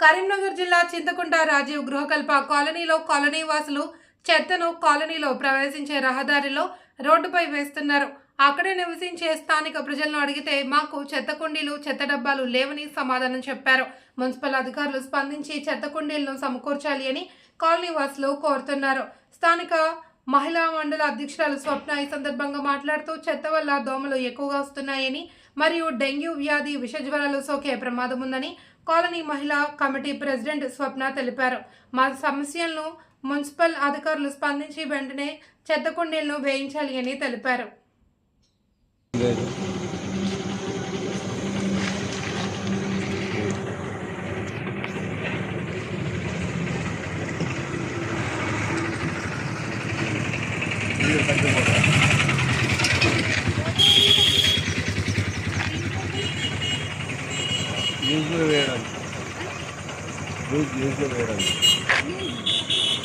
కరీంనగర్ జిల్లా చింతకుంట రాజీవ్ గృహకల్ప కాలనీలో కాలనీ వాసులు చెత్తను కాలనీలో ప్రవేశించే రహదారిలో రోడ్డుపై వేస్తున్నారు. అక్కడే నివసించే స్థానిక ప్రజలను అడిగితే మాకు చెత్త కుండీలు చెత్త డబ్బాలు లేవని సమాధానం చెప్పారు. మున్సిపల్ అధికారులు స్పందించి చెత్త కుండీలను సమకూర్చాలి అని కాలనీ వాసులు కోరుతున్నారు. స్థానిక మహిళా మండల అధ్యక్షురాలు స్వప్న ఈ సందర్భంగా మాట్లాడుతూ చెత్త వల్ల దోమలు ఎక్కువగా వస్తున్నాయని మరియు డెంగ్యూ వ్యాధి విషజ్వరాలు సోకే ప్రమాదం ఉందని కాలనీ మహిళా కమిటీ ప్రెసిడెంట్ స్వప్న తెలిపారు. మా సమస్యలను మున్సిపల్ అధికారులు స్పందించి వెంటనే చెత్త కుండీలను వేయించాలి అని తెలిపారు. న్యూస్లో వేయడానికి. న్యూస్ వేయడానికి.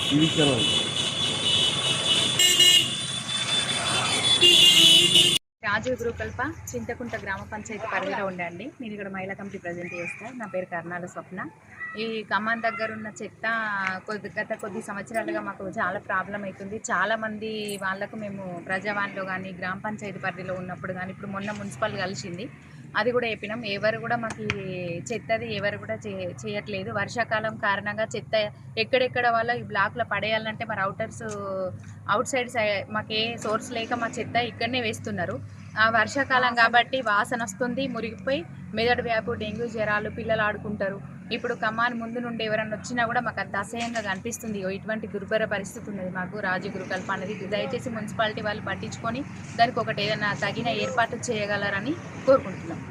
TV channel. రాజీవ్ గురుకల్ప చింతకుంట గ్రామ పంచాయతీ పరిధిలో ఉండండి. నేను ఇక్కడ మహిళా కమిటీ ప్రజెంట్ చేస్తాను నా పేరు కర్ణాల స్వప్న. ఈ ఖమ్మం దగ్గర ఉన్న చెత్త కొద్ది గత కొద్ది సంవత్సరాలుగా మాకు చాలా ప్రాబ్లం అవుతుంది. చాలామంది వాళ్ళకు మేము ప్రజావాణిలో కానీ గ్రామ పంచాయతీ పరిధిలో ఉన్నప్పుడు కానీ ఇప్పుడు మొన్న మున్సిపల్ కలిసింది. అది కూడా చెప్పినాం. ఎవరు కూడా మాకు చెత్తది ఎవరు కూడా చే చేయట్లేదు. వర్షాకాలం కారణంగా చెత్త ఎక్కడెక్కడ వాళ్ళ ఈ బ్లాక్లో పడేయాలంటే మరి అవుటర్స్ అవుట్ సైడ్ మాకు ఏ సోర్స్ లేక మా చెత్త ఇక్కడనే వేస్తున్నారు. వర్షాకాలం కాబట్టి వాసన వస్తుంది మురిగిపోయి మెదడు వ్యాపు డెంగ్యూ జ్వరాలు పిల్లలు ఆడుకుంటారు. ఇప్పుడు కమాన్ ముందు నుండి ఎవరైనా వచ్చినా కూడా మాకు అంత అసహ్యంగా కనిపిస్తుంది. ఓ ఇటువంటి దుర్భర పరిస్థితి ఉన్నది మాకు. రాజు గురుకల్ప అనేది దయచేసి మున్సిపాలిటీ వాళ్ళు పట్టించుకొని దానికి ఒకటి ఏదైనా తగిన ఏర్పాటు చేయగలరని కోరుకుంటున్నాం.